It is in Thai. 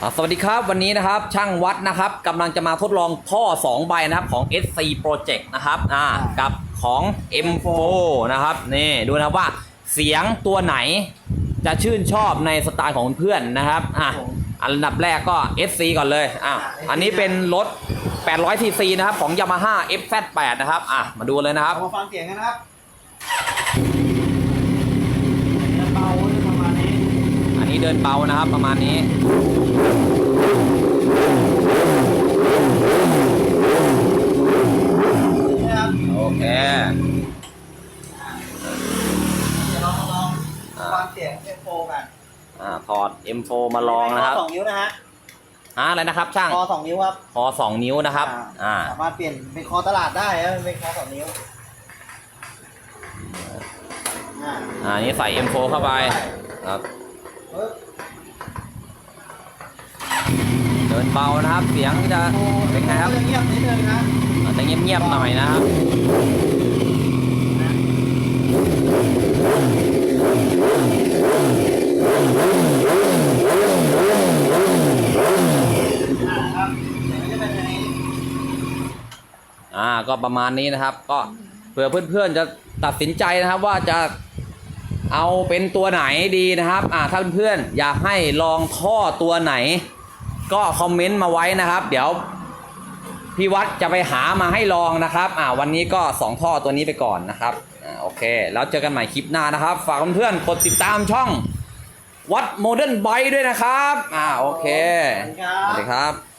อ่าสวัสดีครับวันนี้นะครับช่างวัดนะครับกำลังจะมาทดลองท่อ 2 ใบนะครับของ SC Project นะครับอ่ากับของ M4 นะครับนี่ดูนะครับว่าเสียงตัวไหนจะชื่นชอบในสไตล์ของเพื่อนๆนะครับอะอันดับแรกก็ SC ก่อนเลยอะอันนี้เป็นรถ 800 cc นะครับของ Yamaha FZ8 นะครับอะมาดูเลยนะครับเอามาฟังเสียงกันนะครับจะเบาประมาณนี้ อั นนี้เดินเบานะครับประมาณนี้นะครับโอเคเดี๋ยวลองลองฟังเสียงเอฟโฟกันอ่าถอด M4 มาลองนะครับสองนิ้วนะฮะอ่าอะไรนะครับช่างคอสองนิ้วครับคอสองนิ้วนะครับอ่าสามารถเปลี่ยนเป็นคอตลาดได้ครับเป็นคอสองนิ้วอ่าอ่านี่ใส่ M4 เข้าไปครับปึ๊บ เดินเบานะครับ เสียงจะเป็นไงครับเงียบนิดนึงนะจะเงียบๆหน่อยนะครับอ่าก็ประมาณนี้นะครับ ก็เผื่อเพื่อนๆจะตัดสินใจนะครับว่าจะ เอาเป็นตัวไหนดีนะครับอ่าถ้าเพื่อนๆอยากให้ลองท่อตัวไหน ก็คอมเมนต์มาไว้นะครับ เดี๋ยวพี่วัดจะไปหามาให้ลองนะครับอ่าวันนี้ก็ 2 ท่อตัวนี้ไปก่อนนะครับอ่าโอเค แล้วเจอกันใหม่คลิปหน้านะครับ ฝากเพื่อนๆกดติดตามช่องวัดโมเดิร์นไบด้วยนะครับอ่าโอเคสวัสดีครับสวัสดีครับ